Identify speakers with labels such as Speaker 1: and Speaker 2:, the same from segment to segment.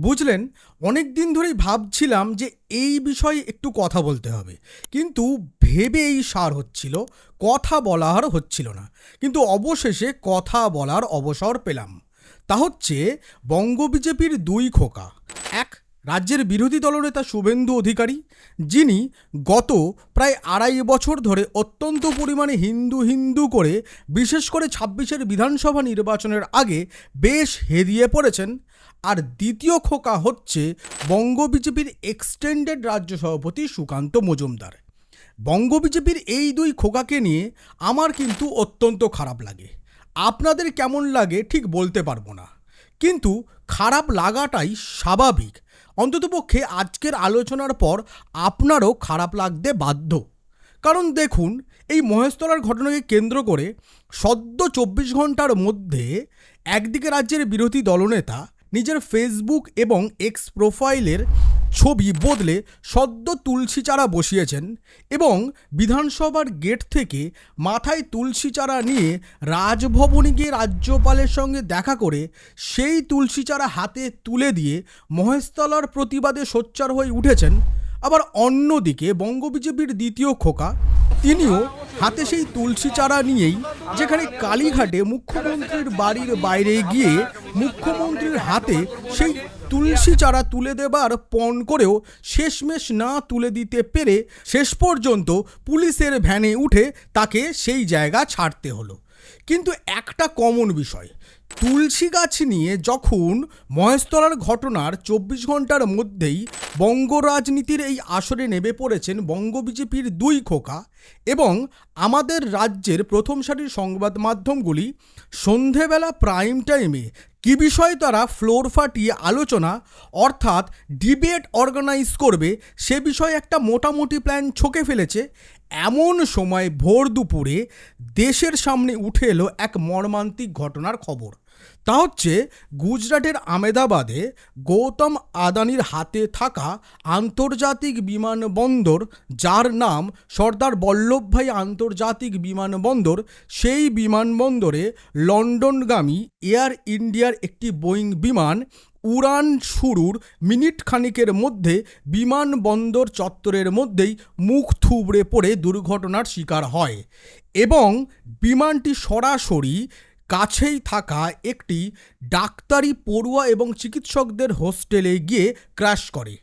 Speaker 1: বুঝলেন অনেক দিন ধরেই ভাবছিলাম যে এই বিষয়ে একটু কথা বলতে হবে। কিন্তু ভেবেই সার হচ্ছিল, কথা বলা আর হচ্ছিল না। কিন্তু অবশেষে কথা বলার অবসর পেলাম। তা হচ্ছে, বঙ্গ বিজেপির দুই খোকা। এক, রাজ্যের বিরোধী দলনেতা শুভেন্দু অধিকারী, যিনি গত প্রায় আড়াই বছর ধরে অত্যন্ত পরিমাণে হিন্দু হিন্দু করে, বিশেষ করে ছাব্বিশের বিধানসভা নির্বাচনের আগে বেশ হেরিয়ে পড়েছেন। আর দ্বিতীয় খোকা হচ্ছে বঙ্গ বিজেপির এক্সটেন্ডেড রাজ্য সভাপতি সুকান্ত মজুমদার। বঙ্গ বিজেপির এই দুই খোকাকে নিয়ে আমার কিন্তু অত্যন্ত খারাপ লাগে। আপনাদের কেমন লাগে ঠিক বলতে পারব না। কিন্তু খারাপ লাগাটাই স্বাভাবিক। অন্ততপক্ষে আজকের আলোচনার পর আপনারও খারাপ লাগতে বাধ্য। কারণ দেখুন, এই মহেশতলার ঘটনাকে কেন্দ্র করে সদ্য চব্বিশ ঘণ্টার মধ্যে একদিকে রাজ্যের বিরোধী দলনেতা নিজের ফেসবুক এবং এক্স প্রোফাইলের ছবি বদলে সদ্য তুলসী চারা বসিয়েছেন এবং বিধানসভার গেট থেকে মাথায় তুলসী চারা নিয়ে রাজভবনে গিয়ে রাজ্যপালের সঙ্গে দেখা করে সেই তুলসী চারা হাতে তুলে দিয়ে মহেশতলার প্রতিবাদে সোচ্চার হয়ে উঠেছেন আবার অন্যদিকে বঙ্গ বিজেপির দ্বিতীয় খোকা, তিনিও হাতে সেই তুলসী চারা নিয়েই যেখানে কালীঘাটে মুখ্যমন্ত্রীর বাড়ির বাইরে গিয়ে মুখ্যমন্ত্রীর হাতে সেই তুলসী চারা তুলে দেবার পণ করেও শেষমেশ না তুলে দিতে পেরে শেষ পর্যন্ত পুলিশের ভ্যানে উঠে তাকে সেই জায়গা ছাড়তে হলো। কিন্তু একটা কমন বিষয়। তুলসী গাছ নিয়ে যখন মহেশতলার ঘটনার চব্বিশ ঘণ্টার মধ্যেই বঙ্গ রাজনীতির এই আসরে নেমে পড়েছেন বঙ্গ বিজেপির দুই খোকা এবং আমাদের রাজ্যের প্রথম সারির সংবাদ মাধ্যমগুলি সন্ধেবেলা প্রাইম টাইমে কী বিষয়ে তারা ফ্লোর ফাটিয়ে আলোচনা, অর্থাৎ ডিবেট অর্গানাইজ করবে, সে বিষয়ে একটা মোটামুটি প্ল্যান ছকে ফেলেছে এমন সময় ভোর দুপুরে দেশের সামনে উঠে এলো এক মর্মান্তিক ঘটনার খবর। তা হচ্ছে, গুজরাটের আমেদাবাদে গৌতম আদানির হাতে থাকা আন্তর্জাতিক বিমানবন্দর, যার নাম সর্দার বল্লভভাই আন্তর্জাতিক বিমানবন্দর, সেই বিমানবন্দরে লন্ডনগামী এয়ার ইন্ডিয়ার একটি বোয়িং বিমান উড়ান শুরুর মিনিট খানিকের মধ্যে বিমানবন্দর চত্বরের মধ্যেই মুখ থুবড়ে পড়ে দুর্ঘটনার শিকার হয় এবং বিমানটি সরাসরি কাছেই থাকা একটি ডাক্তারি পড়ুয়া এবং চিকিৎসকদের হোস্টেলে গিয়ে ক্র্যাশ করে।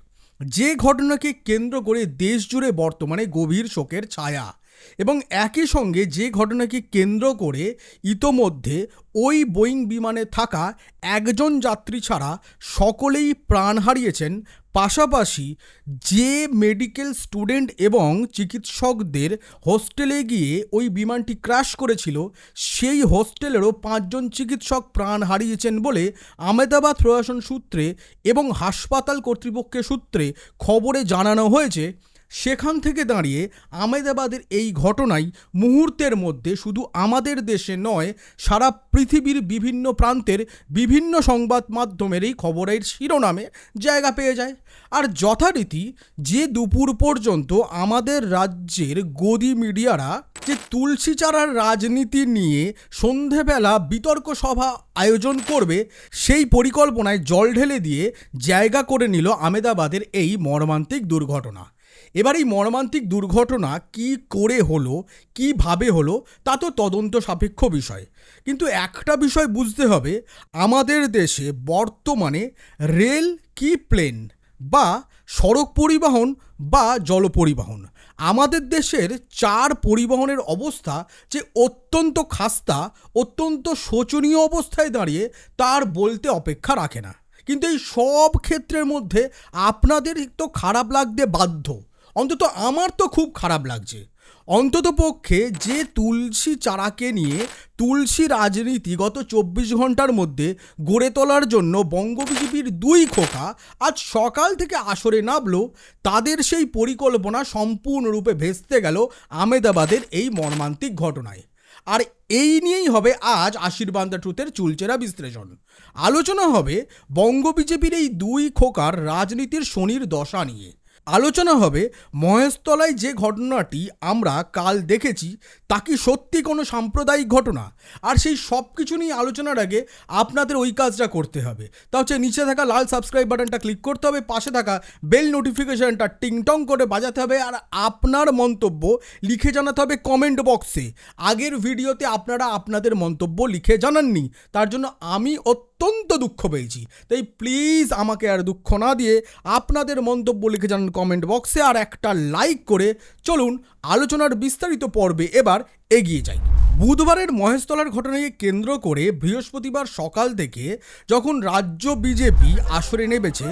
Speaker 1: যে ঘটনাকে কেন্দ্র করে দেশ জুড়ে বর্তমানে গভীর শোকের ছায়া। এবং একই সঙ্গে যে ঘটনাকে কেন্দ্র করে ইতোমধ্যে ওই বোয়িং বিমানে থাকা একজন যাত্রী ছাড়া সকলেই প্রাণ হারিয়েছেন। পাশাপাশি যে মেডিকেল স্টুডেন্ট এবং চিকিৎসকদের হোস্টেলে গিয়ে ওই বিমানটি ক্র্যাশ করেছিল, সেই হোস্টেলেরও পাঁচজন চিকিৎসক প্রাণ হারিয়েছেন বলে আমেদাবাদ প্রশাসন সূত্রে এবং হাসপাতাল কর্তৃপক্ষের সূত্রে খবরে জানানো হয়েছে। সেখান থেকে দাঁড়িয়ে আমেদাবাদের এই ঘটনাই মুহূর্তের মধ্যে শুধু আমাদের দেশে নয়, সারা পৃথিবীর বিভিন্ন প্রান্তের বিভিন্ন সংবাদ মাধ্যমের এই খবরের শিরোনামে জায়গা পেয়ে যায়। আর যথারীতি যে দুপুর পর্যন্ত আমাদের রাজ্যের গদি মিডিয়ারা যে তুলসী চারার রাজনীতি নিয়ে সন্ধেবেলা বিতর্ক সভা আয়োজন করবে, সেই পরিকল্পনায় জল ঢেলে দিয়ে জায়গা করে নিল আমেদাবাদের এই মর্মান্তিক দুর্ঘটনা। এবার এই মর্মান্তিক দুর্ঘটনা কি করে হলো, কীভাবে হলো, তা তো তদন্ত সাপেক্ষ বিষয়। কিন্তু একটা বিষয় বুঝতে হবে, আমাদের দেশে বর্তমানে রেল কি প্লেন বা সড়ক পরিবহন বা জল পরিবহন? আমাদের দেশের চার পরিবহনের অবস্থা যে অত্যন্ত খাস্তা, অত্যন্ত শোচনীয় অবস্থায় দাঁড়িয়ে তার বলতে অপেক্ষা রাখে না। কিন্তু এই সব ক্ষেত্রের মধ্যে আপনাদের তো খারাপ লাগতে বাধ্য। অন্তত আমার তো খুব খারাপ লাগছে। অন্তত পক্ষে যে তুলসী চারাকে নিয়ে তুলসী রাজনীতি গত চব্বিশ ঘণ্টার মধ্যে গড়ে তোলার জন্য বঙ্গ বিজেপির দুই খোকা আজ সকাল থেকে আসরে নামলো, তাদের সেই পরিকল্পনা সম্পূর্ণরূপে ভেস্তে গেল আমেদাবাদের এই মর্মান্তিক ঘটনায়। আর এই নিয়েই হবে আজ আশীর্বাদ ট্রুথের চুলচেরা বিশ্লেষণ। আলোচনা হবে বঙ্গ বিজেপির এই দুই খোকার রাজনীতির শনির দশা নিয়ে। আলোচনা হবে মহেশতলায় যে ঘটনাটি আমরা কাল দেখেছি, তা কি সত্যি কোনো সাম্প্রদায়িক ঘটনা? আর সেই সব কিছু নিয়ে আলোচনার আগে আপনাদের ওই কাজটা করতে হবে। তা হচ্ছে নিচে থাকা লাল সাবস্ক্রাইব বাটনটা ক্লিক করতে হবে, পাশে থাকা বেল নোটিফিকেশনটা টিংটং করে বাজাতে হবে, আর আপনার মন্তব্য লিখে জানাতে হবে কমেন্ট বক্সে। আগের ভিডিওতে আপনারা আপনাদের মন্তব্য লিখে জানাননি, তার জন্য আমি অত্যন্ত দুঃখ পেয়েছি। তাই প্লিজ আমাকে আর দুঃখ না দিয়ে আপনাদের মন্তব্য লিখে জানান কমেন্ট বক্সে আর একটা লাইক করে চলুন আলোচনার বিস্তারিত পর্বে এবার এগিয়ে যাই। বুধবারের মহেশতলার ঘটনাকে কেন্দ্র করে বৃহস্পতিবার সকাল থেকে যখন রাজ্য বিজেপি আসরে নেমেছে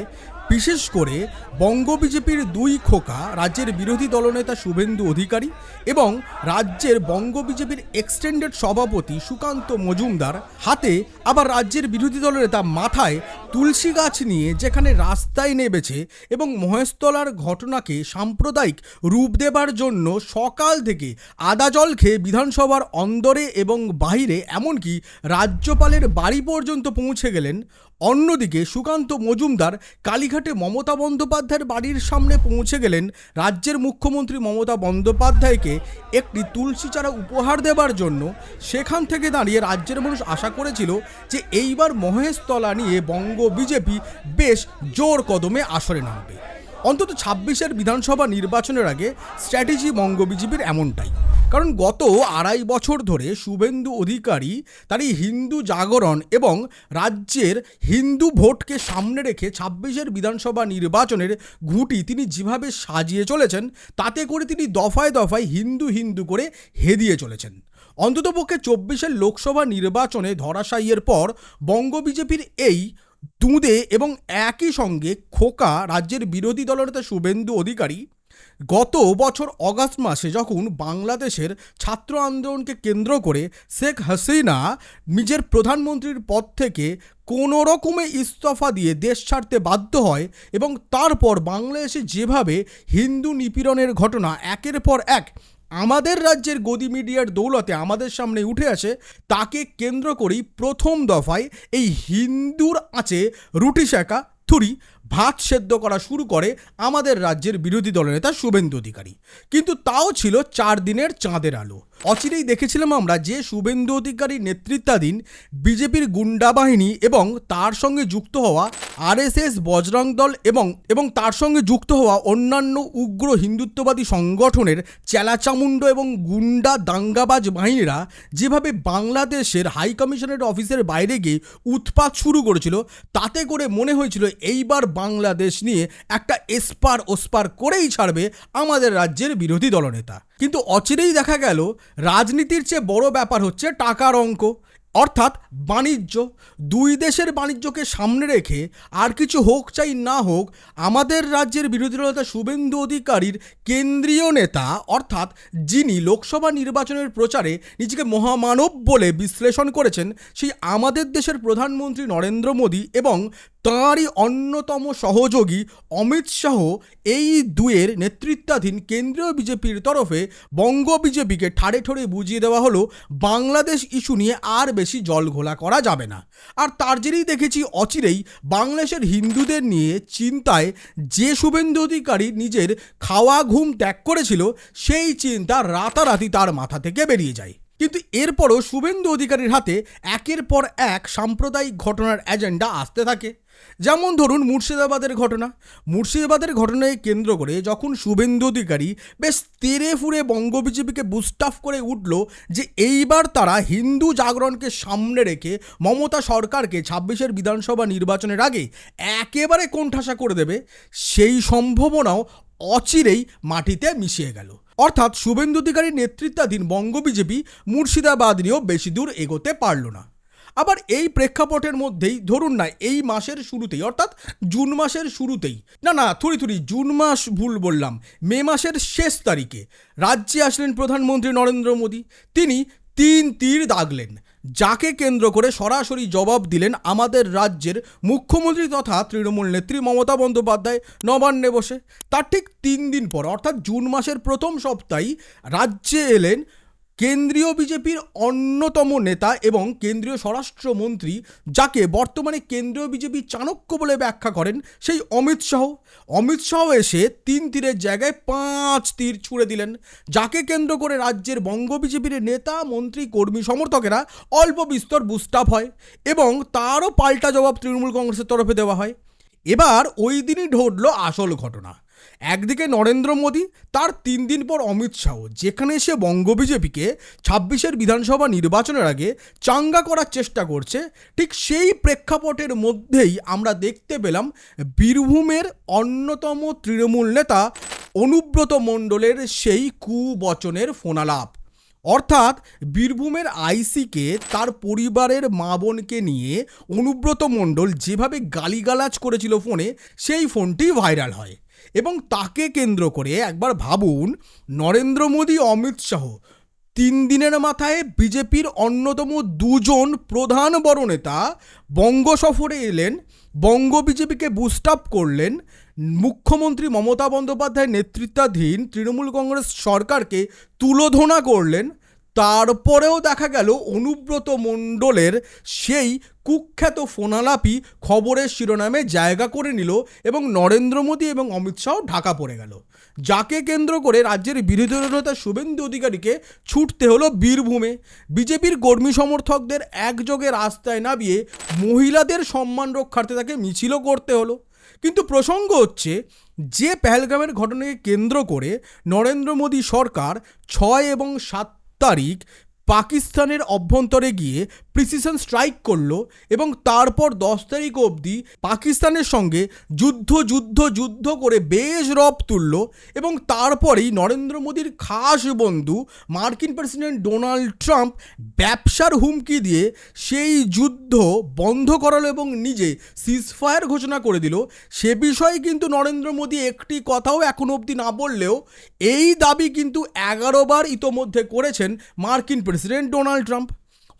Speaker 1: বিশেষ করে বঙ্গ বিজেপির দুই খোকা, রাজ্যের বিরোধী দলনেতা শুভেন্দু অধিকারী এবং রাজ্যের বঙ্গ বিজেপির এক্সটেন্ডেড সভাপতি সুকান্ত মজুমদার হাতে আবার রাজ্যের বিরোধী দলনেতা মাথায় তুলসী গাছ নিয়ে যেখানে রাস্তায় নেমেছে এবং মহেশতলার ঘটনাকে সাম্প্রদায়িক রূপ দেবার জন্য সকাল থেকে আদা জল খেয়ে বিধানসভার অন্দরে এবং বাইরে এমনকি রাজ্যপালের বাড়ি পর্যন্ত পৌঁছে গেলেন অন্যদিকে সুকান্ত মজুমদার কালীঘাটে মমতা বন্দ্যোপাধ্যায়ের বাড়ির সামনে পৌঁছে গেলেন রাজ্যের মুখ্যমন্ত্রী মমতা বন্দ্যোপাধ্যায়কে একটি তুলসী চারা উপহার দেবার জন্য। সেখান থেকে দাঁড়িয়ে রাজ্যের মানুষ আশা করেছিল যে এইবার মহেশতলা নিয়ে বঙ্গ বিজেপি বেশ জোর কদমে আসরে নামবে অন্তত ছাব্বিশের বিধানসভা নির্বাচনের আগে স্ট্র্যাটেজি বঙ্গ বিজেপির এমনটাই। কারণ গত আড়াই বছর ধরে শুভেন্দু অধিকারী তার এই হিন্দু জাগরণ এবং রাজ্যের হিন্দু ভোটকে সামনে রেখে ছাব্বিশের বিধানসভা নির্বাচনের ঘুঁটি তিনি যেভাবে সাজিয়ে চলেছেন, তাতে করে তিনি দফায় দফায় হিন্দু হিন্দু করে হেদিয়ে চলেছেন। অন্ততপক্ষে চব্বিশের লোকসভা নির্বাচনে ধরাশাইয়ের পর বঙ্গ বিজেপির এই দুঁদে এবং একই সঙ্গে খোকা রাজ্যের বিরোধী দলনেতা শুভেন্দু অধিকারী গত বছর অগাস্ট মাসে যখন বাংলাদেশের ছাত্র আন্দোলনকে কেন্দ্র করে শেখ হাসিনা নিজের প্রধানমন্ত্রীর পদ থেকে কোনো রকমে ইস্তফা দিয়ে দেশ ছাড়তে বাধ্য হয় এবং তারপর বাংলাদেশে যেভাবে হিন্দু নিপীড়নের ঘটনা একের পর এক আমাদের রাজ্যের গদি মিডিয়ার দৌলতে আমাদের সামনে উঠে আসে, তাকে কেন্দ্র করেই প্রথম দফায় এই হিন্দুর আঁচে রুটি শাঁকা থুরি, ভাত সেদ্ধ করা শুরু করে আমাদের রাজ্যের বিরোধী দলনেতা শুভেন্দু অধিকারী। কিন্তু তাও ছিল চার দিনের চাঁদের আলো। অচিরেই দেখেছিলাম আমরা যে শুভেন্দু অধিকারী নেতৃত্বাধীন বিজেপির গুন্ডা বাহিনী এবং তার সঙ্গে যুক্ত হওয়া আরএসএস, বজরং দল এবং এবং তার সঙ্গে যুক্ত হওয়া অন্যান্য উগ্র হিন্দুত্ববাদী সংগঠনের চেলাচামুণ্ড এবং গুন্ডা দাঙ্গাবাজ বাহিনীরা যেভাবে বাংলাদেশের হাই কমিশনের অফিসের বাইরে গিয়ে উৎপাত শুরু করেছিল, তাতে করে মনে হয়েছিল এইবার বাংলাদেশ নিয়ে একটা এসপার ওসপার করেই ছাড়বে আমাদের রাজ্যের বিরোধী দলনেতা। কিন্তু অচিরেই দেখা গেল রাজনীতির চেয়ে বড় ব্যাপার হচ্ছে টাকার অঙ্ক। অর্থাৎ বাণিজ্য। দুই দেশের বাণিজ্যকে সামনে রেখে আর কিছু হোক চাই না হোক, আমাদের রাজ্যের বিরোধী দলনেতা শুভেন্দু অধিকারীর কেন্দ্রীয় নেতা, অর্থাৎ যিনি লোকসভা নির্বাচনের প্রচারে নিজেকে মহামানব বলে বিশ্লেষণ করেছেন, সেই আমাদের দেশের প্রধানমন্ত্রী নরেন্দ্র মোদী এবং তাঁরই অন্যতম সহযোগী অমিত শাহ এই দুয়ের নেতৃত্বাধীন কেন্দ্রীয় বিজেপির তরফে বঙ্গ বিজেপিকে ঠাড়ে ঠোড়ে বুঝিয়ে দেওয়া হলো। বাংলাদেশ ইস্যু নিয়ে আর বেশি জল ঘোলা করা যাবে না। আর তার জেরেই দেখেছি অচিরেই বাংলাদেশের হিন্দুদের নিয়ে চিন্তায় যে শুভেন্দু অধিকারী নিজের খাওয়া ঘুম ত্যাগ করেছিল, সেই চিন্তা রাতারাতি তার মাথা থেকে বেরিয়ে যায়। কিন্তু এরপরও শুভেন্দু অধিকারীর হাতে একের পর এক সাম্প্রদায়িক ঘটনার এজেন্ডা আসতে থাকে। যেমন ধরুন মুর্শিদাবাদের ঘটনা। মুর্শিদাবাদের ঘটনাকে কেন্দ্র করে যখন শুভেন্দু অধিকারী বেশ তেরে ফুরে বঙ্গ বিজেপিকে বুস্টাফ করে উঠল যে এইবার তারা হিন্দু জাগরণকে সামনে রেখে মমতা সরকারকে ছাব্বিশের বিধানসভা নির্বাচনের আগে একেবারে কোণঠাসা করে দেবে, সেই সম্ভাবনাও অচিরেই মাটিতে মিশিয়ে গেল। অর্থাৎ শুভেন্দু অধিকারীর নেতৃত্বাধীন বঙ্গ বিজেপি মুর্শিদাবাদ নিয়েও বেশি দূর এগোতে পারল না। আবার এই প্রেক্ষাপটের মধ্যেই ধরুন না, এই মাসের শুরুতেই, অর্থাৎ জুন মাসের শুরুতেই, না না থুড়ি থুড়ি জুন মাস ভুল বললাম, মে মাসের শেষ তারিখে রাজ্যে আসলেন প্রধানমন্ত্রী নরেন্দ্র মোদী। তিনি তিন তীর দাগলেন। যাকে কেন্দ্র করে সরাসরি জবাব দিলেন আমাদের রাজ্যের মুখ্যমন্ত্রী তথা তৃণমূল নেত্রী মমতা বন্দ্যোপাধ্যায় নবান্নে বসে। তার ঠিক তিন দিন পর, অর্থাৎ জুন মাসের প্রথম সপ্তাহেই রাজ্যে এলেন কেন্দ্রীয় বিজেপির অন্যতম নেতা এবং কেন্দ্রীয় স্বরাষ্ট্রমন্ত্রী, যাকে বর্তমানে কেন্দ্রীয় বিজেপি চাণক্য বলে ব্যাখ্যা করেন, সেই অমিত শাহ। অমিত শাহ এসে তিন তীরের জায়গায় পাঁচ তীর ছুঁড়ে দিলেন, যাকে কেন্দ্র করে রাজ্যের বঙ্গ বিজেপির নেতা, মন্ত্রী, কর্মী, সমর্থকেরা অল্প বিস্তর বুস্টাপ হয় এবং তারও পাল্টা জবাব তৃণমূল কংগ্রেসের তরফে দেওয়া হয়। এবার ওই দিনই ঘটল আসল ঘটনা। একদিকে নরেন্দ্র মোদী, তার তিন দিন পর অমিত শাহ, যেখানে সে বঙ্গ বিজেপিকে ছাব্বিশের বিধানসভা নির্বাচনের আগে চাঙ্গা করার চেষ্টা করছে, ঠিক সেই প্রেক্ষাপটের মধ্যেই আমরা দেখতে পেলাম বীরভূমের অন্যতম তৃণমূল নেতা অনুব্রত মণ্ডলের সেই কুবচনের ফোনালাপ। অর্থাৎ বীরভূমের আইসিকে তার পরিবারের মা বোনকে নিয়ে অনুব্রত মণ্ডল যেভাবে গালিগালাজ করেছিল ফোনে, সেই ফোনটি ভাইরাল হয়। এবং তাকে কেন্দ্র করে একবার ভাবুন, নরেন্দ্র মোদী, অমিত শাহ তিন দিনের মাথায় বিজেপির অন্যতম দুজন প্রধান বড় নেতা বঙ্গ সফরে এলেন, বঙ্গ বিজেপিকে বুস্ট আপ করলেন, মুখ্যমন্ত্রী মমতা বন্দ্যোপাধ্যায়ের নেতৃত্বাধীন তৃণমূল কংগ্রেস সরকারকে তুলোধনা করলেন তারপরেও দেখা গেল অনুব্রত মণ্ডলের সেই কুখ্যাত ফোনালাপি খবরের শিরোনামে জায়গা করে নিল এবং নরেন্দ্র মোদী এবং অমিত শাহ ঢাকা পড়ে গেল। যাকে কেন্দ্র করে রাজ্যের বিরোধী দলনেতা শুভেন্দু অধিকারীকে ছুটতে হলো বীরভূমে। বিজেপির কর্মী সমর্থকদের একযোগে রাস্তায় নামিয়ে মহিলাদের সম্মান রক্ষার্থে তাকে মিছিলও করতে হলো। কিন্তু প্রসঙ্গ হচ্ছে, যে পেহেলগামের ঘটনাকে কেন্দ্র করে নরেন্দ্র মোদী সরকার ছয় এবং সাত তারিখ পাকিস্তানের অভ্যন্তরে গিয়ে প্রিসিশন স্ট্রাইক করল এবং তারপর দশ তারিখ অবধি পাকিস্তানের সঙ্গে যুদ্ধ যুদ্ধ যুদ্ধ করে বেশ রব তুলল এবং তারপরেই নরেন্দ্র মোদীর খাস বন্ধু মার্কিন প্রেসিডেন্ট ডোনাল্ড ট্রাম্প ব্যবসার হুমকি দিয়ে সেই যুদ্ধ বন্ধ করালো এবং নিজে সিজফায়ার ঘোষণা করে দিল। সে বিষয়ে কিন্তু নরেন্দ্র মোদী একটি কথাও এখনও অবধি না বললেও এই দাবি কিন্তু এগারো বার ইতোমধ্যে করেছেন মার্কিন প্রেসিডেন্ট ডোনাল্ড ট্রাম্প।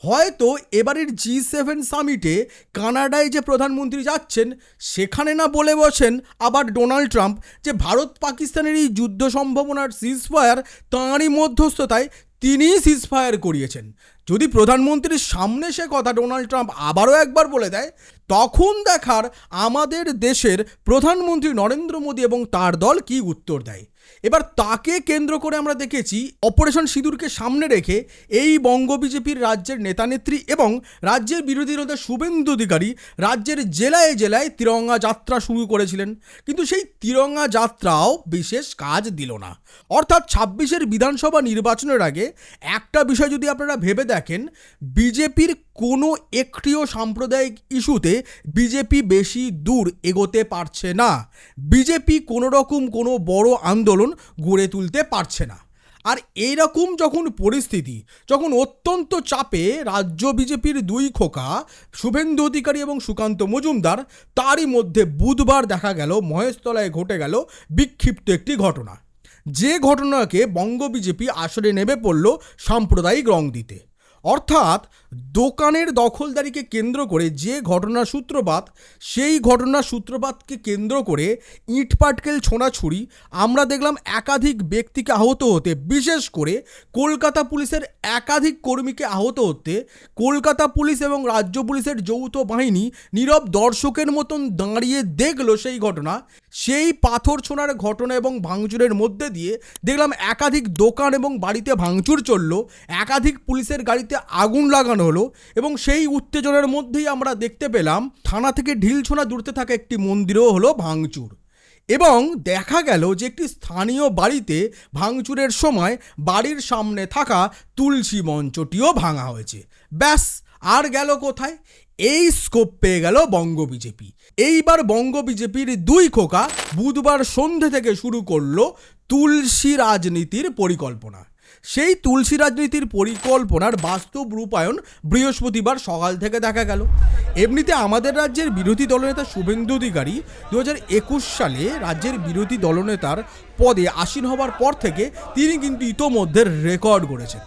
Speaker 1: হয়তো এবারের জি সেভেন সামিটে কানাডায় যে প্রধানমন্ত্রী যাচ্ছেন, সেখানে না বলে বসেন আবার ডোনাল্ড ট্রাম্প যে ভারত পাকিস্তানের এই যুদ্ধ সম্ভাবনার সিজফায়ার তাঁরই মধ্যস্থতায় তিনিই সিজফায়ার করিয়েছেন। যদি প্রধানমন্ত্রীর সামনে সে কথা ডোনাল্ড ট্রাম্প আবারও একবার বলে দেয়, তখন দেখার আমাদের দেশের প্রধানমন্ত্রী নরেন্দ্র মোদী এবং তার দল কি উত্তর দেয়? এবার তাকে কেন্দ্র করে আমরা দেখেছি অপারেশন সিঁদুরকে সামনে রেখে এই বঙ্গ বিজেপির রাজ্যের নেতানেত্রী এবং রাজ্যের বিরোধী নেতা শুভেন্দু অধিকারী রাজ্যের জেলায় জেলায় তিরঙ্গা যাত্রা শুরু করেছিলেন। কিন্তু সেই তিরঙ্গা যাত্রাও বিশেষ কাজ দিল না। অর্থাৎ ছাব্বিশের বিধানসভা নির্বাচনের আগে একটা বিষয় যদি আপনারা ভেবে দেখেন, বিজেপির কোনো একটিও সাম্প্রদায়িক ইস্যুতে বিজেপি বেশি দূর এগোতে পারছে না। বিজেপি কোনো রকম কোনো বড় আন্দোলন গড়ে তুলতে পারছে না। আর এইরকম যখন পরিস্থিতি, যখন অত্যন্ত চাপে রাজ্য বিজেপির দুই খোকা, শুভেন্দু অধিকারী এবং সুকান্ত মজুমদার, তারই মধ্যে বুধবার দেখা গেল, মহেশতলায় ঘটে গেল বিক্ষিপ্ত একটি ঘটনা। যে ঘটনাকে বঙ্গ বিজেপি আসলে নেমে পড়ল সাম্প্রদায়িক রং দিতে। অর্থাৎ দোকানের দখলদারিকে কেন্দ্র করে যে ঘটনার সূত্রপাত, সেই ঘটনার সূত্রপাতকে কেন্দ্র করে ইট পাটকেল ছোঁড়াছুড়ি আমরা দেখলাম একাধিক ব্যক্তিকে আহত হতে, বিশেষ করে কলকাতা পুলিশের একাধিক কর্মীকে আহত হতে, কলকাতা পুলিশ এবং রাজ্য পুলিশের যৌথ বাহিনী নীরব দর্শকের মতন দাঁড়িয়ে দেখল সেই ঘটনা। সেই পাথর ছোঁড়ার ঘটনা এবং ভাঙচুরের মধ্যে দিয়ে দেখলাম একাধিক দোকান এবং বাড়িতে ভাঙচুর চলল, একাধিক পুলিশের গাড়িতে আগুন লাগানো হলো এবং সেই উত্তেজনার মধ্যেই আমরা দেখতে পেলাম থানা থেকে ঢিলছোনা দূরতে থাকা একটি মন্দিরও হলো ভাঙচুর। এবং দেখা গেল যে একটি স্থানীয় বাড়িতে ভাঙচুরের সময় বাড়ির সামনে থাকা তুলসী মঞ্চটিও ভাঙা হয়েছে। ব্যাস, আর গেল কোথায়? এই স্কোপ পেয়ে গেল বঙ্গ বিজেপি। এইবার বঙ্গ বিজেপির দুই খোকা বুধবার সন্ধে থেকে শুরু করল তুলসী রাজনীতির পরিকল্পনা। সেই তুলসী রাজনীতির পরিকল্পনার বাস্তব রূপায়ণ বৃহস্পতিবার সকাল থেকে দেখা গেল। এমনিতে আমাদের রাজ্যের বিরোধী দলনেতা শুভেন্দু অধিকারী দু একুশ সালে রাজ্যের বিরোধী দলনেতার পদে আসীন হবার পর থেকে তিনি কিন্তু ইতোমধ্যে রেকর্ড গড়েছেন।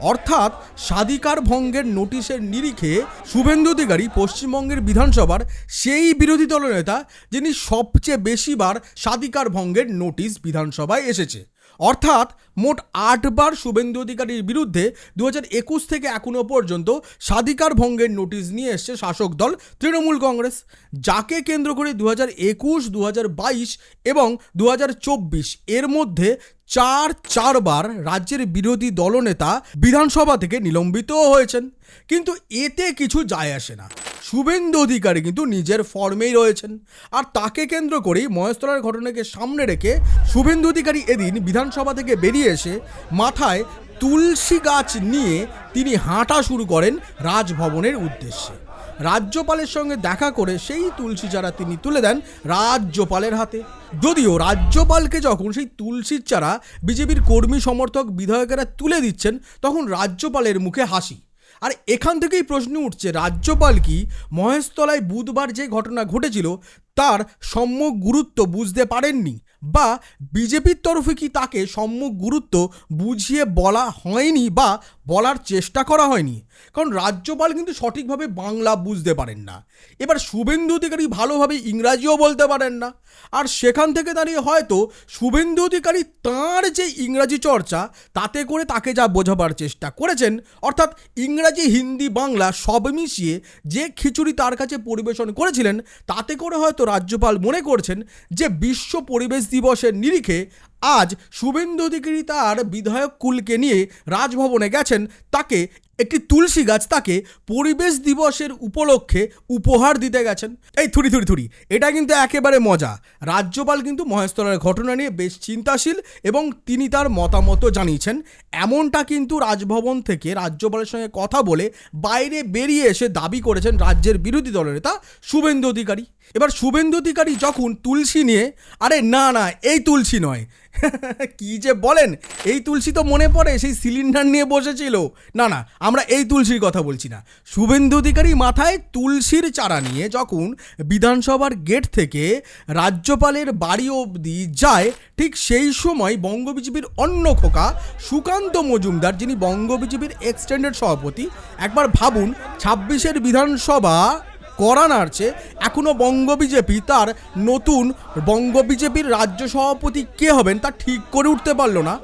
Speaker 1: অর্থাৎ স্বাধিকার ভঙ্গের নোটিশের নিরিখে শুভেন্দু অধিকারী পশ্চিমবঙ্গের বিধানসভার সেই বিরোধী দলনেতা যিনি সবচেয়ে বেশিবার স্বাধিকার ভঙ্গের নোটিশ বিধানসভায় এসেছে। অর্থাৎ মোট আটবার শুভেন্দু অধিকারীর বিরুদ্ধে দু হাজার একুশ থেকে এখনও পর্যন্ত স্বাধিকার ভঙ্গের নোটিশ নিয়ে এসছে শাসক দল তৃণমূল কংগ্রেস, যাকে কেন্দ্র করে দু হাজার একুশ দু হাজার বাইশ এবং দু হাজার চব্বিশ এর মধ্যে চার চারবার রাজ্যের বিরোধী দলনেতা বিধানসভা থেকে নিলম্বিতও হয়েছেন। কিন্তু এতে কিছু যায় আসে না। শুভেন্দু অধিকারী কিন্তু নিজের ফর্মেই রয়েছেন। আর তাকে কেন্দ্র করেই মহেশতলার ঘটনাকে সামনে রেখে শুভেন্দু অধিকারী এদিন বিধানসভা থেকে বেরিয়ে এসে মাথায় তুলসী গাছ নিয়ে তিনি হাঁটা শুরু করেন রাজভবনের উদ্দেশ্যে। রাজ্যপালের সঙ্গে দেখা করে সেই তুলসী চারা তিনি তুলে দেন রাজ্যপালের হাতে। যদিও রাজ্যপালকে যখন সেই তুলসীর চারা বিজেপির কর্মী সমর্থক বিধায়কেরা তুলে দিচ্ছেন, তখন রাজ্যপালের মুখে হাসি। আর এখান থেকেই প্রশ্ন উঠছে, রাজ্যপাল কি মহেশতলায় বুধবার যে ঘটনা ঘটেছিল, তার সম্যক গুরুত্ব বুঝতে পারেননি? বা বিজেপির তরফে কি তাকে সম্যক গুরুত্ব বুঝিয়ে বলা হয়নি বা বলার চেষ্টা করা হয়নি? কারণ রাজ্যপাল কিন্তু সঠিকভাবে বাংলা বুঝতে পারেন না। এবার শুভেন্দু অধিকারী ভালোভাবে ইংরাজিও বলতে পারেন না। আর সেখান থেকে দাঁড়িয়ে হয়তো শুভেন্দু অধিকারী তাঁর যে ইংরাজি চর্চা, তাতে করে তাকে যা বোঝাবার চেষ্টা করেছেন, অর্থাৎ ইংরাজি, হিন্দি, বাংলা সব মিশিয়ে যে খিচুড়ি তার কাছে পরিবেশন করেছিলেন, তাতে করে হয়তো রাজ্যপাল মনে করছেন যে বিশ্ব পরিবেশ দিবসের নিরিখে আজ শুভেন্দু অধিকারী তার বিধায়ক কুলকে নিয়ে রাজভবনে গেছেন। তাকে একটি তুলসী গাছ, তাকে পরিবেশ দিবসের উপলক্ষে উপহার দিতে গেছেন। এই থুরি থুরি থুরি, এটা কিন্তু একেবারে মজা। রাজ্যপাল কিন্তু মহেশতলার ঘটনা নিয়ে বেশ চিন্তাশীল এবং তিনি তার মতামতও জানিয়েছেন। এমনটা কিন্তু রাজভবন থেকে রাজ্যপালের সঙ্গে কথা বলে বাইরে বেরিয়ে এসে দাবি করেছেন রাজ্যের বিরোধী দলের নেতা শুভেন্দু অধিকারী। এবার শুভেন্দু অধিকারী যখন তুলসী নিয়ে, আরে না না, এই তুলসী নয়। কি যে বলেন? এই তুলসী তো মনে পড়ে, সেই সিলিন্ডার নিয়ে বসেছিল। না না, আমরা এই তুলসীর কথা বলছি না। শুভেন্দু অধিকারী মাথায় তুলসীর চারা নিয়ে যখন বিধানসভার গেট থেকে রাজ্যপালের বাড়ি অবধি যায়, ঠিক সেই সময় বঙ্গ বিজেপির অন্য খোকা সুকান্ত মজুমদার, যিনি বঙ্গ বিজেপির এক্সটেন্ডেড সভাপতি, একবার ভাবুন, ছাব্বিশের বিধানসভা করা নাড়ছে এখনও বঙ্গ বিজেপি তার নতুন বঙ্গ বিজেপির রাজ্য সভাপতি কে হবেন তা ঠিক করে উঠতে পারল না।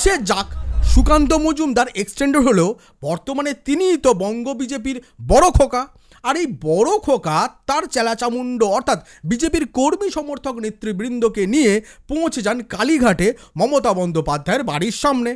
Speaker 1: সে যাক, সুকান্ত মজুমদার এক্সটেন্ডেড হলেও বর্তমানে তিনিই তো বঙ্গ বিজেপির বড় খোকা। আর এই বড় খোকা তার চেলাচামুণ্ড, অর্থাৎ বিজেপির কর্মী সমর্থক নেতৃবৃন্দকে নিয়ে পৌঁছে যান কালীঘাটে মমতা বন্দ্যোপাধ্যায়ের বাড়ির সামনে।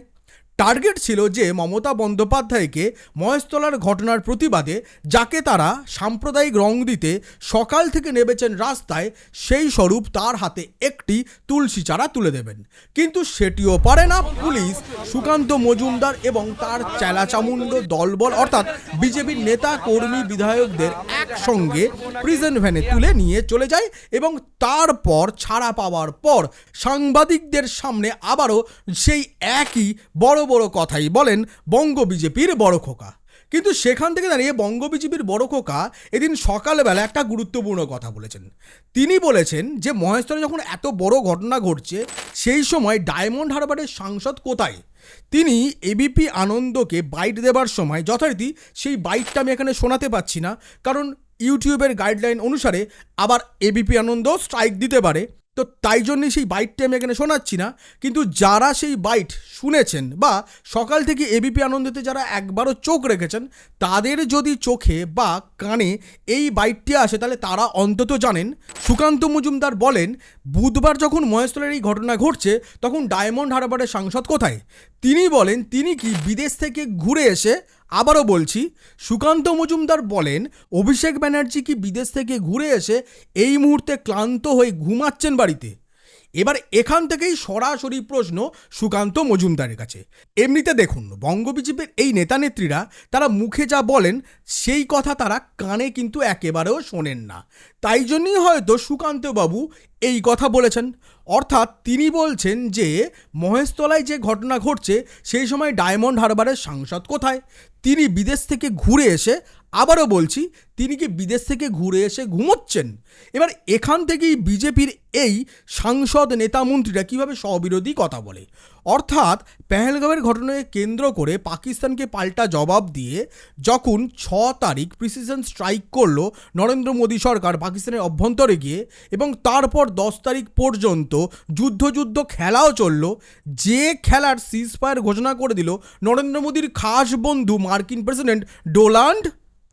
Speaker 1: টার্গেট ছিল যে মমতা বন্দ্যোপাধ্যায়কে মহেশতলার ঘটনার প্রতিবাদে, যাকে তারা সাম্প্রদায়িক রং দিতে সকাল থেকে নেমেছেন রাস্তায়, সেই স্বরূপ তার হাতে একটি তুলসী চারা তুলে দেবেন। কিন্তু সেটিও পারে না পুলিশ। সুকান্ত মজুমদার এবং তার চেলাচামুণ্ড দলবল অর্থাৎ বিজেপির নেতা, কর্মী, বিধায়কদের একসঙ্গে প্রিজন ভ্যানে তুলে নিয়ে চলে যায় এবং তারপর ছাড়া পাওয়ার পর সাংবাদিকদের সামনে আবারও সেই একই বড় বড় কথাই বলেন বঙ্গ বিজেপির বড় খোকা। কিন্তু সেখান থেকে দাঁড়িয়ে বঙ্গ বিজেপির বড় খোকা এদিন সকালবেলা একটা গুরুত্বপূর্ণ কথা বলেছেন। তিনি বলেছেন যে মহেশতলে যখন এত বড় ঘটনা ঘটছে, সেই সময় ডায়মন্ড হারবারের সাংসদ কোথায়? তিনি এবিপি আনন্দকে বাইট দেবার সময়, যথারীতি সেই বাইটটা আমি এখানে শোনাতে পাচ্ছি না, কারণ ইউটিউবের গাইডলাইন অনুসারে আবার এবিপি আনন্দ স্ট্রাইক দিতে পারে। তো তাই জন্যই সেই বাইটটি আমি এখানে শোনাচ্ছি না। কিন্তু যারা সেই বাইট শুনেছেন বা সকাল থেকে এবিপি আনন্দতে যারা একবারও চোখ রেখেছেন, তাদের যদি চোখে বা কানে এই বাইটটি আসে, তাহলে তারা অন্তত জানেন। সুকান্ত মজুমদার বলেন, বুধবার যখন মহেশতলের এই ঘটনা ঘটছে, তখন ডায়মন্ড হারবারের সাংসদ কোথায়? তিনি বলেন, তিনি কি বিদেশ থেকে ঘুরে এসে আবারও বলছি, সুকান্ত মজুমদার বলেন, অভিষেক ব্যানার্জি কি বিদেশ থেকে ঘুরে এসে এই মুহূর্তে ক্লান্ত হয়ে ঘুমাচ্ছেন বাড়িতে? এবার এখান থেকেই সরাসরি প্রশ্ন সুকান্ত মজুমদারের কাছে। এমনিতে দেখুন বঙ্গ বিজেপির এই নেতা নেত্রীরা, তারা মুখে যা বলেন, সেই কথা তারা কানে কিন্তু একেবারেও শোনেন না। তাই জন্যই হয়তো সুকান্তবাবু এই কথা বলেছেন। অর্থাৎ তিনি বলছেন যে, মহেশতলায় যে ঘটনা ঘটছে, সেই সময় ডায়মন্ড হারবারের সাংসদ কোথায়? তিনি বিদেশ থেকে ঘুরে এসে আবারও বলছি, তিনি কি বিদেশ থেকে ঘুরে এসে ঘুমোচ্ছেন? এবার এখান থেকেই বিজেপির এই সাংসদ নেতামন্ত্রীরা কীভাবে স্ববিরোধী কথা বলে? অর্থাৎ পেহেলগাঁওয়ের ঘটনাকে কেন্দ্র করে পাকিস্তানকে পাল্টা জবাব দিয়ে যখন ছ তারিখ প্রিসিশন স্ট্রাইক করল নরেন্দ্র মোদী সরকার পাকিস্তানের অভ্যন্তরে গিয়ে এবং তারপর দশ তারিখ পর্যন্ত যুদ্ধ যুদ্ধ খেলাও চলল, যে খেলার সিজ ফায়ার ঘোষণা করে দিল নরেন্দ্র মোদীর খাস বন্ধু মার্কিন প্রেসিডেন্ট ডোনাল্ড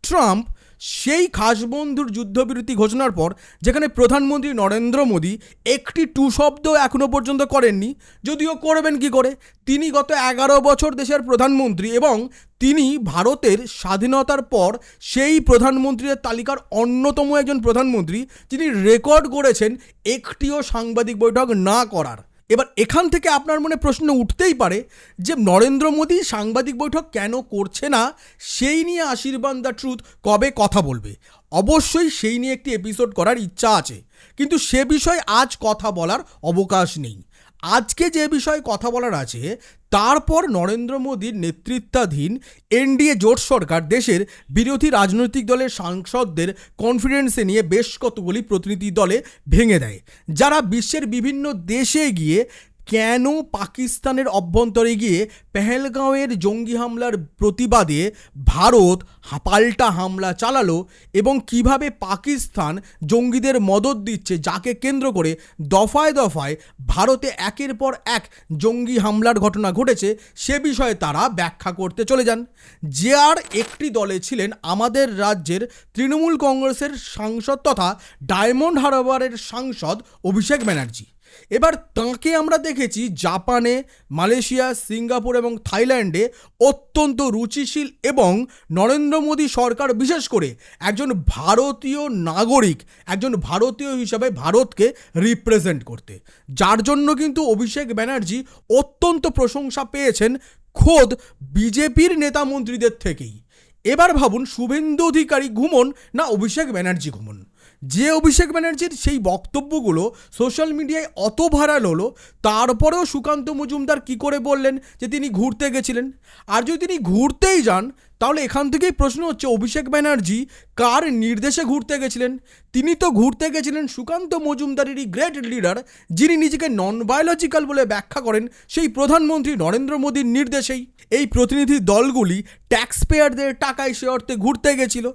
Speaker 1: ট্রাম্প সেই খাসবন্ধুর যুদ্ধবিরতি ঘোষণার পর, যেখানে প্রধানমন্ত্রী নরেন্দ্র মোদী একটি টু শব্দ এখনও পর্যন্ত করেননি, যদিও করবেন কি করে, তিনি গত এগারো বছর দেশের প্রধানমন্ত্রী এবং তিনি ভারতের স্বাধীনতার পর সেই প্রধানমন্ত্রীর তালিকার অন্যতম একজন প্রধানমন্ত্রী, যিনি রেকর্ড করেছেন একটিও সাংবাদিক বৈঠক না করার। এবার এখান থেকে আপনার মনে প্রশ্ন উঠতেই পারে যে নরেন্দ্র মোদী সাংবাদিক বৈঠক কেন করছে না? সেই নিয়ে আশীর্বাদ দ্য ট্রুথ কবে কথা বলবে? অবশ্যই সেই নিয়ে একটি এপিসোড করার ইচ্ছা আছে। কিন্তু সে বিষয়ে আজ কথা বলার অবকাশ নেই। আজকে যে বিষয়ে কথা বলার আছে, তারপর নরেন্দ্র মোদীর নেতৃত্বাধীন এনডিএ জোট সরকার দেশের বিরোধী রাজনৈতিক দলের সাংসদদের কনফিডেন্সে নিয়ে বেশ কতগুলি প্রতিনিধি দলে ভেঙে দেয়। যারা বিশ্বের বিভিন্ন দেশে গিয়ে কেন পাকিস্তানের অভ্যন্তরে গিয়ে পেহেলগাঁওয়ের জঙ্গি হামলার প্রতিবাদে ভারত পাল্টা হামলা চালালো এবং কীভাবে পাকিস্তান জঙ্গিদের মদত দিচ্ছে যাকে কেন্দ্র করে দফায় দফায় ভারতে একের পর এক জঙ্গি হামলার ঘটনা ঘটেছে, সে বিষয়ে তারা ব্যাখ্যা করতে চলে যান। যে আর একটি দলে ছিলেন আমাদের রাজ্যের তৃণমূল কংগ্রেসের সাংসদ তথা ডায়মন্ড হারবারের সাংসদ অভিষেক ব্যানার্জি। এবার তাঁকে আমরা দেখেছি জাপানে, মালয়েশিয়া, সিঙ্গাপুর এবং থাইল্যান্ডে অত্যন্ত রুচিশীল এবং নরেন্দ্র মোদী সরকার বিশেষ করে একজন ভারতীয় নাগরিক, একজন ভারতীয় হিসাবে ভারতকে রিপ্রেজেন্ট করতে। যার জন্য কিন্তু অভিষেক ব্যানার্জি অত্যন্ত প্রশংসা পেয়েছেন খোদ বিজেপির নেতা মন্ত্রীদের থেকেই। এবার ভাবুন শুভেন্দু অধিকারী ঘুমন না অভিষেক ব্যানার্জি ঘুমন। যে অভিষেক ব্যানার্জির সেই বক্তব্যগুলো সোশ্যাল মিডিয়ায় অত ভাইরাল হলো, তারপরেও সুকান্ত মজুমদার কি করে বললেন যে তিনি ঘুরতে গেছিলেন? আর যদি তিনি ঘুরতেই যান, তাহলে এখান থেকেই প্রশ্ন হচ্ছে অভিষেক ব্যানার্জি কার নির্দেশে ঘুরতে গেছিলেন? তিনি তো ঘুরতে গেছিলেন সুকান্ত মজুমদারেরই গ্রেট লিডার যিনি নিজেকে নন বায়োলজিক্যাল বলে ব্যাখ্যা করেন, সেই প্রধানমন্ত্রী নরেন্দ্র মোদীর নির্দেশেই। এই প্রতিনিধি দলগুলি ট্যাক্স পেয়ারদের টাকায় সে অর্থে ঘুরতে গেছিল।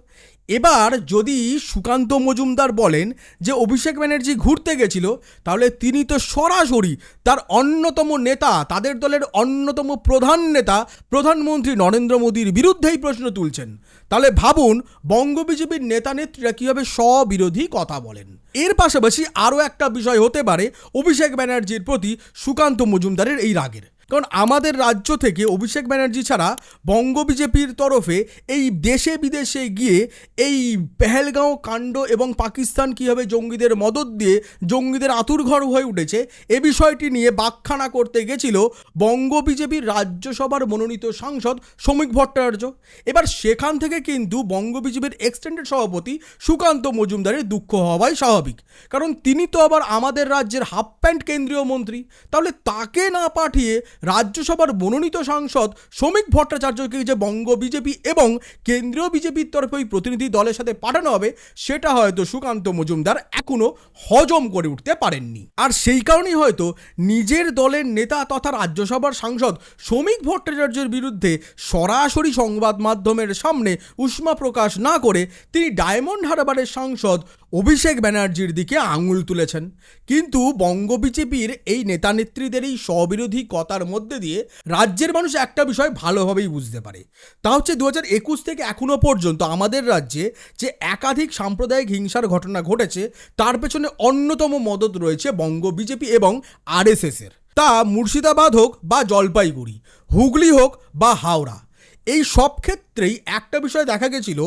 Speaker 1: এবার যদি সুকান্ত মজুমদার বলেন যে অভিষেক ব্যানার্জি ঘুরতে গেছিল, তাহলে তিনি তো সরাসরি তার অন্যতম নেতা, তাদের দলের অন্যতম প্রধান নেতা, প্রধানমন্ত্রী নরেন্দ্র মোদীর বিরুদ্ধেই প্রশ্ন তুলছেন। তাহলে ভাবুন, বঙ্গ বিজেপির নেতা নেত্রীরা কীভাবে স্ববিরোধী কথা বলেন। এর পাশাপাশি আরও একটা বিষয় হতে পারে অভিষেক ব্যানার্জির প্রতি সুকান্ত মজুমদারের এই রাগের। কারণ আমাদের রাজ্য থেকে অভিষেক ব্যানার্জি ছাড়া বঙ্গ বিজেপির তরফে এই দেশে বিদেশে গিয়ে এই পেহেলগাঁও কাণ্ড এবং পাকিস্তান কীভাবে জঙ্গিদের মদত দিয়ে জঙ্গিদের আতুরঘর হয়ে উঠেছে, এ বিষয়টি নিয়ে বাকখানা করতে গেছিল বঙ্গ বিজেপির রাজ্যসভার মনোনীত সাংসদ শ্রমিক ভট্টাচার্য। এবার সেখান থেকে কিন্তু বঙ্গ বিজেপির এক্সটেন্ডেড সভাপতি সুকান্ত মজুমদারের দুঃখ হওয়াই স্বাভাবিক। কারণ তিনি তো আবার আমাদের রাজ্যের হাফ প্যান্ট কেন্দ্রীয় মন্ত্রী। তাহলে তাকে না পাঠিয়ে রাজ্যসভার মনোনীত সাংসদ শ্রমিক ভট্টাচার্যকে যে বঙ্গ বিজেপি এবং কেন্দ্রীয় বিজেপির তরফে ওই প্রতিনিধি দলের সাথে পাঠানো হবে, সেটা হয়তো সুকান্ত মজুমদার এখনও হজম করে উঠতে পারেননি। আর সেই কারণেই হয়তো নিজের দলের নেতা তথা রাজ্যসভার সাংসদ শ্রমিক ভট্টাচার্যের বিরুদ্ধে সরাসরি সংবাদ মাধ্যমের সামনে উষ্মা প্রকাশ না করে তিনি ডায়মন্ড হারবারের সাংসদ অভিষেক ব্যানার্জির দিকে আঙুল তুলেছেন। কিন্তু বঙ্গ বিজেপির এই নেতা নেত্রীদের এই স্ববিরোধী কথার মধ্যে দিয়ে রাজ্যের মানুষ একটা বিষয় ভালোভাবেই বুঝতে পারে। তা হচ্ছে দু হাজার একুশ থেকে এখনও পর্যন্ত আমাদের রাজ্যে যে একাধিক সাম্প্রদায়িক হিংসার ঘটনা ঘটেছে, তার পেছনে অন্যতম মদত রয়েছে বঙ্গ বিজেপি এবং আরএসএসের। তা মুর্শিদাবাদ হোক বা জলপাইগুড়ি, হুগলি হোক বা হাওড়া এই সব ক্ষেত্রেই একটা বিষয় দেখা গেছিল,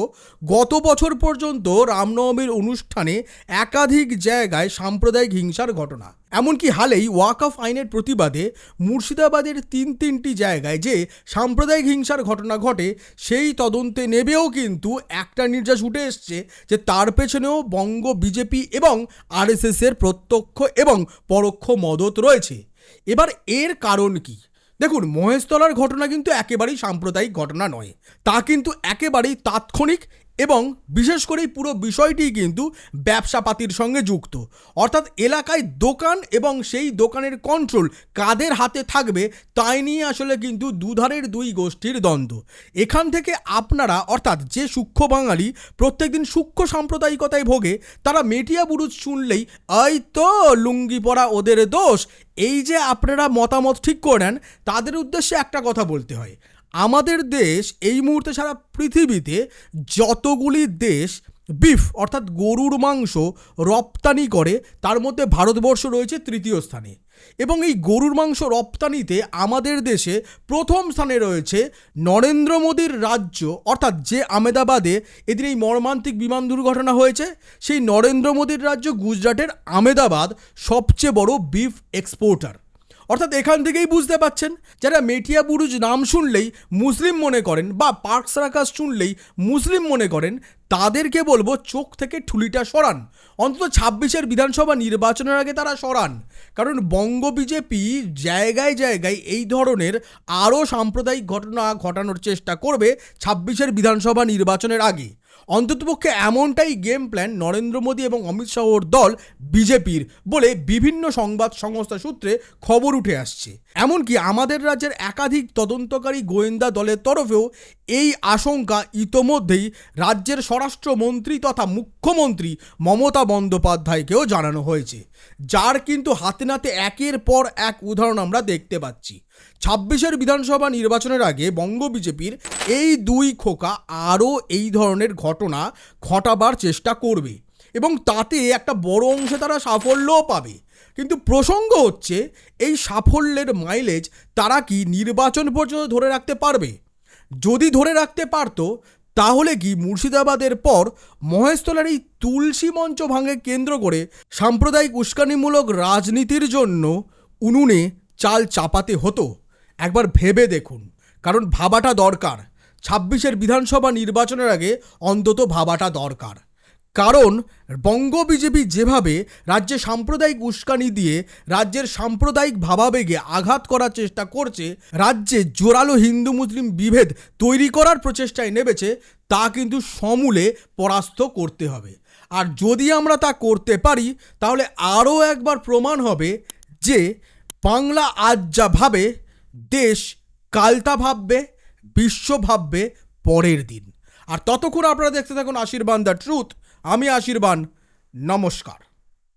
Speaker 1: গত বছর পর্যন্ত রামনবমীর অনুষ্ঠানে একাধিক জায়গায় সাম্প্রদায়িক হিংসার ঘটনা। এমনকি হালেই ওয়াকফ আইনের প্রতিবাদে মুর্শিদাবাদের তিন তিনটি জায়গায় যে সাম্প্রদায়িক হিংসার ঘটনা ঘটে, সেই তদন্তে নেবেও কিন্তু একটা নির্যাস উঠে এসছে যে তার পেছনেও বঙ্গ, বিজেপি এবং আরএসএসের প্রত্যক্ষ এবং পরোক্ষ মদত রয়েছে। এবার এর কারণ কি? দেখুন মহেশতলার ঘটনা কিন্তু একেবারেই সাম্প্রদায়িক ঘটনা নয়। তা কিন্তু একেবারেই তাৎক্ষণিক এবং বিশেষ করে পুরো বিষয়টি কিন্তু ব্যবসাপাতির সঙ্গে যুক্ত। অর্থাৎ এলাকায় দোকান এবং সেই দোকানের কন্ট্রোল কাদের হাতে থাকবে তাই নিয়ে আসলে কিন্তু দুধারের দুই গোষ্ঠীর দ্বন্দ্ব। এখান থেকে আপনারা, অর্থাৎ যে সূক্ষ্ম বাঙালি প্রত্যেকদিন সূক্ষ্ম সাম্প্রদায়িকতায় ভোগে, তারা মেটিয়া বুরুজ শুনলেই, এই তো লুঙ্গি পরা ওদের দোষ, এই যে আপনারা মতামত ঠিক করেন তাদের উদ্দেশ্যে একটা কথা বলতে হয়। আমাদের দেশ এই মুহূর্তে সারা পৃথিবীতে যতগুলি দেশ বিফ, অর্থাৎ গরুর মাংস রপ্তানি করে, তার মধ্যে ভারতবর্ষ রয়েছে তৃতীয় স্থানে। এবং এই গরুর মাংস রপ্তানিতে আমাদের দেশে প্রথম স্থানে রয়েছে নরেন্দ্র মোদীর রাজ্য, অর্থাৎ যে আমেদাবাদে এদিন এই মর্মান্তিক বিমান দুর্ঘটনা হয়েছে, সেই নরেন্দ্র মোদীর রাজ্য গুজরাটের আমেদাবাদ সবচেয়ে বড় বিফ এক্সপোর্টার। অর্থাৎ এখান থেকেই বুঝতে পাচ্ছেন, যারা মেটিয়া বুরুজ নাম শুনলেই মুসলিম মনে করেন বা পার্ক সারাকাস শুনলেই মুসলিম মনে করেন, তাদেরকে বলব চোখ থেকে ঠুলিটা সরান। অন্তত ছাব্বিশের বিধানসভা নির্বাচনের আগে তারা সরান। কারণ বঙ্গ বিজেপি জায়গায় জায়গায় এই ধরনের আরও সাম্প্রদায়িক ঘটনা ঘটানোর চেষ্টা করবে ছাব্বিশের বিধানসভা নির্বাচনের আগে। অন্ততপক্ষে এমনটাই গেম প্ল্যান নরেন্দ্র মোদী এবং অমিত শাহর দল বিজেপির বলে বিভিন্ন সংবাদ সংস্থা সূত্রে খবর উঠে আসছে। এমনকি আমাদের রাজ্যের একাধিক তদন্তকারী গোয়েন্দা দলের তরফেও এই আশঙ্কা ইতোমধ্যেই রাজ্যের স্বরাষ্ট্রমন্ত্রী তথা মুখ্যমন্ত্রী মমতা বন্দ্যোপাধ্যায়কেও জানানো হয়েছে। যার কিন্তু হাতে নাতে একের পর এক উদাহরণ আমরা দেখতে পাচ্ছি। ছাব্বিশের বিধানসভা নির্বাচনের আগে বঙ্গ বিজেপির এই দুই খোকা আরও এই ধরনের ঘটনা ঘটাবার চেষ্টা করবে এবং তাতে একটা বড় অংশে তারা সাফল্যও পাবে। কিন্তু প্রসঙ্গ হচ্ছে, এই সাফল্যের মাইলেজ তারা কি নির্বাচন পর্যন্ত ধরে রাখতে পারবে? যদি ধরে রাখতে পারতো, তাহলে কি মুর্শিদাবাদের পর মহেশতলার এই তুলসী মঞ্চ ভাঙে কেন্দ্র করে সাম্প্রদায়িক উস্কানিমূলক রাজনীতির জন্য উনুনে চাল চাপাতে হতো। একবার ভেবে দেখুন, কারণ ভাবাটা দরকার। ছাব্বিশের বিধানসভা নির্বাচনের আগে অন্তত ভাবাটা দরকার। কারণ বঙ্গ বিজেপি যেভাবে রাজ্যে সাম্প্রদায়িক উস্কানি দিয়ে রাজ্যের সাম্প্রদায়িক ভাবাবেগে আঘাত করার চেষ্টা করছে, রাজ্যে জোরালো হিন্দু মুসলিম বিভেদ তৈরি করার প্রচেষ্টায় নেমেছে, তা কিন্তু সমূলে পরাস্ত করতে হবে। আর যদি আমরা তা করতে পারি, তাহলে আরও একবার প্রমাণ হবে যে বাংলা আজ যা ভাবে, দেশ কালতা ভাববে, বিশ্ব ভাববে পরের দিন। আর ততক্ষণ আপনারা দেখতে থাকুন আশীর্বাদ দ্য ট্রুথ। আমি আশীর্বাদ নমস্কার।